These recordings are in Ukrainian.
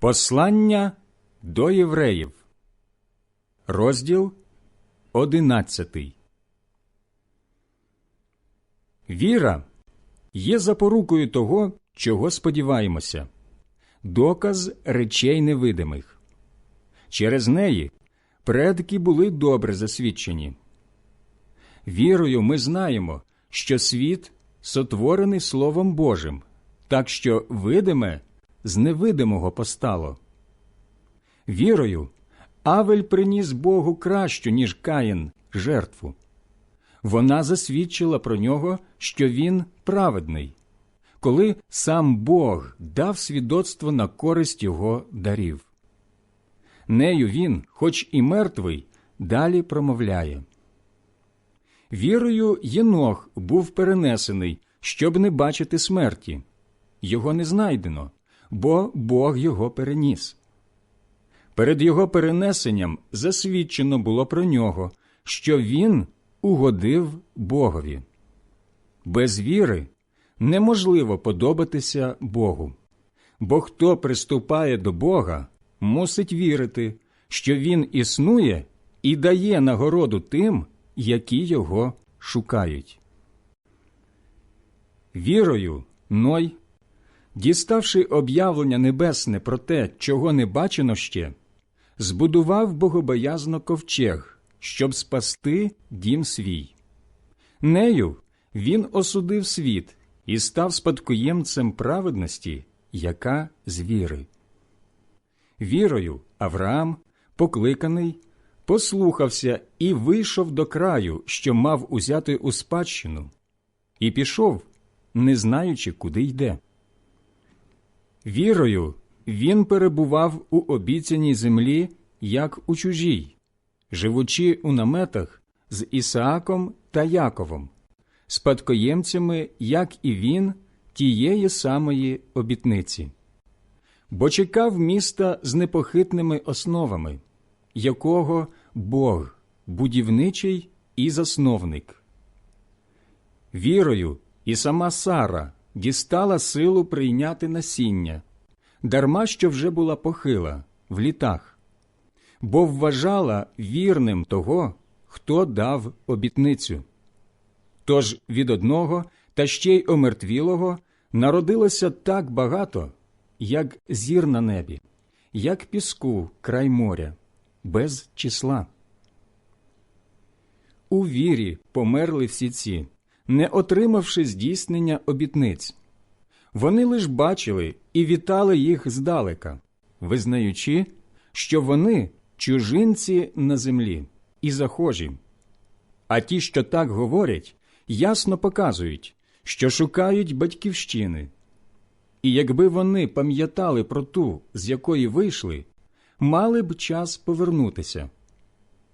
Послання до євреїв, розділ одинадцятий. Віра є запорукою того, чого сподіваємося, доказ речей невидимих. Через неї предки були добре засвідчені. Вірою ми знаємо, що світ сотворений Словом Божим, так що видиме з невидимого постало. Вірою Авель приніс Богу кращу, ніж Каїн, жертву. Вона засвідчила про нього, що він праведний, коли сам Бог дав свідоцтво на користь його дарів. Нею він, хоч і мертвий, далі промовляє. Вірою Єнох був перенесений, щоб не бачити смерті. Його не знайдено, бо Бог його переніс. Перед його перенесенням засвідчено було про нього, що він угодив Богові. Без віри неможливо подобатися Богу, бо хто приступає до Бога, мусить вірити, що Він існує і дає нагороду тим, які його шукають. Вірою Ной, діставши об'явлення небесне про те, чого не бачено ще, збудував богобоязно ковчег, щоб спасти дім свій. Нею він осудив світ і став спадкоємцем праведності, яка з віри. Вірою Авраам, покликаний, послухався і вийшов до краю, що мав узяти у спадщину, і пішов, не знаючи, куди йде. Вірою він перебував у обіцяній землі, як у чужій, живучи у наметах з Ісааком та Яковом, спадкоємцями, як і він, тієї самої обітниці, бо чекав міста з непохитними основами, якого Бог будівничий і засновник. Вірою і сама Сара дістала силу прийняти насіння, дарма що вже була похила в літах, бо вважала вірним того, хто дав обітницю. Тож від одного та ще й омертвілого народилося так багато, як зір на небі, як піску край моря, без числа. У вірі померли всі ці, не отримавши здійснення обітниць. Вони лиш бачили і вітали їх здалека, визнаючи, що вони чужинці на землі і захожі. А ті, що так говорять, ясно показують, що шукають батьківщини. І якби вони пам'ятали про ту, з якої вийшли, мали б час повернутися.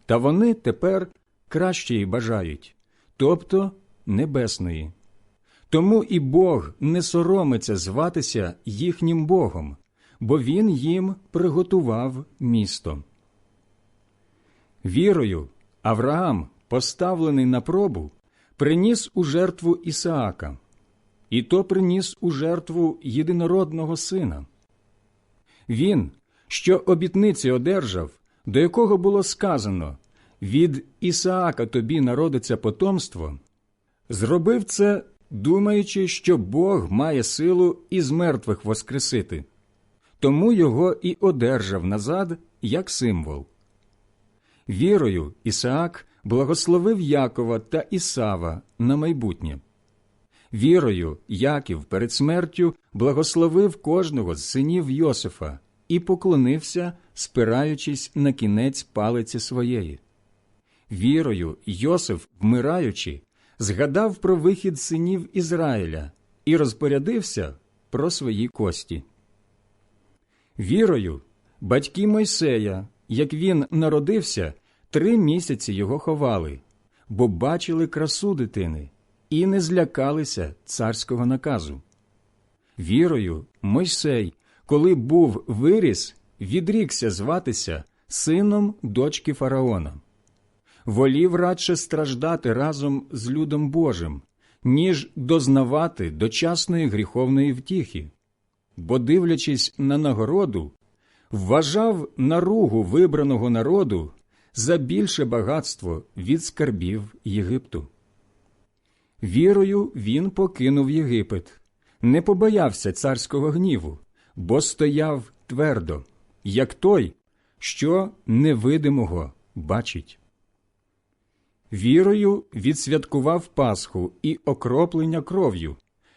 Та вони тепер кращої бажають, тобто небесної. Тому і Бог не соромиться зватися їхнім Богом, бо Він їм приготував місто. Вірою Авраам, поставлений на пробу, приніс у жертву Ісаака, і то приніс у жертву єдинородного сина. Він, що обітниці одержав, до якого було сказано від Ісаака тобі народиться потомство, зробив це, думаючи, що Бог має силу із мертвих воскресити, тому його і одержав назад як символ. Вірою Ісаак благословив Якова та Ісава на майбутнє. Вірою Яків перед смертю благословив кожного з синів Йосифа і поклонився, спираючись на кінець палиці своєї. Вірою Йосиф, вмираючи, згадав про вихід синів Ізраїля і розпорядився про свої кості. Вірою батьки Мойсея, як він народився, три місяці його ховали, бо бачили красу дитини і не злякалися царського наказу. Вірою Мойсей, коли був виріс, відрікся зватися сином дочки фараона. Волів радше страждати разом з людом Божим, ніж дознавати дочасної гріховної втіхи, бо, дивлячись на нагороду, вважав наругу вибраного народу за більше багатство від скарбів Єгипту. Вірою він покинув Єгипет, не побоявся царського гніву, бо стояв твердо, як той, що невидимого бачить. Вірою відсвяткував Пасху і окроплення кров'ю,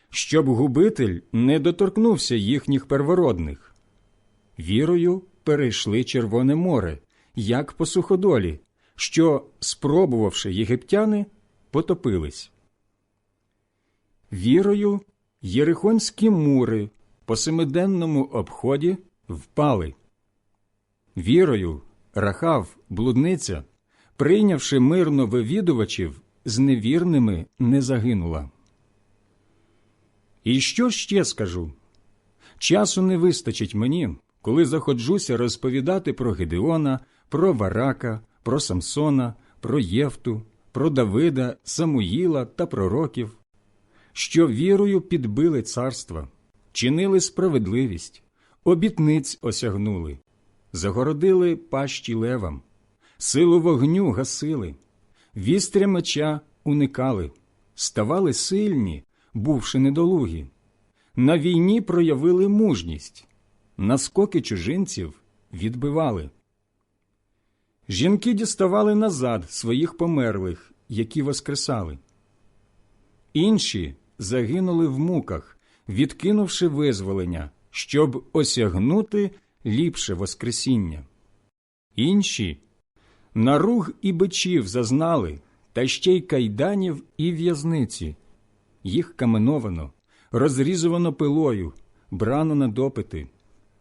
щоб губитель не доторкнувся їхніх первородних. Вірою перейшли Червоне море, як по суходолі, що, спробувавши єгиптяни, потопились. Вірою єрихонські мури по семиденному обході впали. Вірою Рахав, блудниця, прийнявши мирно вивідувачів, з невірними не загинула. І що ще скажу? Часу не вистачить мені, коли заходжуся розповідати про Гедеона, про Варака, про Самсона, про Євту, про Давида, Самуїла та пророків, що вірою підбили царства, чинили справедливість, обітниць осягнули, загородили пащі левам, силу вогню гасили, вістря меча уникали, ставали сильні, бувши недолугі. На війні проявили мужність, наскоки чужинців відбивали. Жінки діставали назад своїх померлих, які воскресали. Інші загинули в муках, відкинувши визволення, щоб осягнути ліпше Воскресіння. Інші наруг і бичів зазнали, та ще й кайданів і в'язниці. Їх каменовано, розрізувано пилою, брано на допити.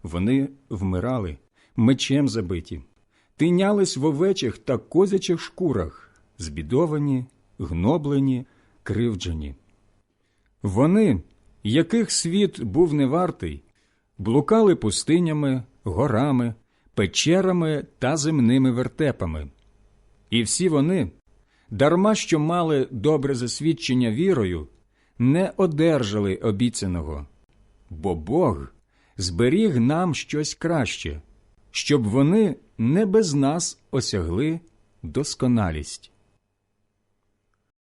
Вони вмирали, мечем забиті, тинялись в овечих та козячих шкурах, збідовані, гноблені, кривджені. Вони, яких світ був невартий, блукали пустинями, горами, печерами та земними вертепами. І всі вони, дарма що мали добре засвідчення вірою, не одержали обіцяного, бо Бог зберіг нам щось краще, щоб вони не без нас осягли досконалість.